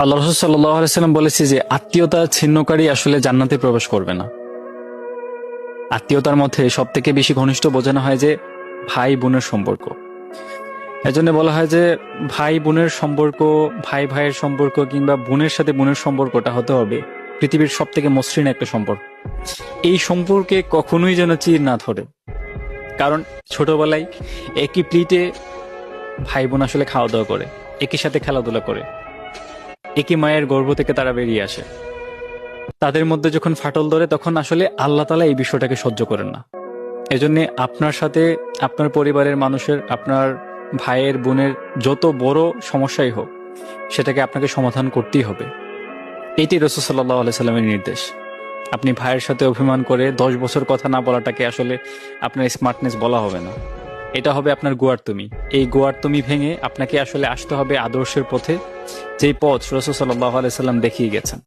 আল্লাহ রসুল আলাইসাল্লাম বলেছে যে আত্মীয়তা ছিন্নকারী আসলে জান্নাতে প্রবেশ করবে না। আত্মীয়তার মধ্যে সব থেকে বেশি ঘনিষ্ঠ বোঝানো হয় যে ভাই বোনের সম্পর্ক। এজন্য বলা হয় যে ভাই বোনের সম্পর্ক, ভাই ভাইয়ের সম্পর্ক কিংবা বোনের সাথে বোনের সম্পর্কটা হতে হবে। পৃথিবীর সব থেকে মসৃণ একটা সম্পর্ক। এই সম্পর্কে কখনোই যেন চির না ধরে। কারণ ছোটবেলায় একই প্লেটে ভাই বোন আসলে খাওয়া দাওয়া করে, একই সাথে খেলাধুলা করে। একই মায়ের গর্ভ থেকে তারা বেরিয়ে আসে। তাদের মধ্যে যখন ফাটল ধরে, তখন আসলে আল্লাহ তালা এই বিষয়টাকে সহ্য করেন না। এজন্য আপনার সাথে আপনার পরিবারের মানুষের, আপনার ভাইয়ের, বোনের যত বড় সমস্যাই হোক, সেটাকে আপনাকে সমাধান করতেই হবে। এটি রসুল সাল্লাহ আলাইসাল্লামের নির্দেশ। আপনি ভাইয়ের সাথে অভিমান করে দশ বছর কথা না বলাটাকে আসলে আপনার স্মার্টনেস বলা হবে না। এটা হবে আপনার গোয়ার তুমি। এই গোয়ার তুমি ভেঙে আপনাকে আসলে আসতে হবে আদর্শের পথে, যেই পথ রসুল সাল্লাহ আলাইসাল্লাম দেখিয়ে গেছেন।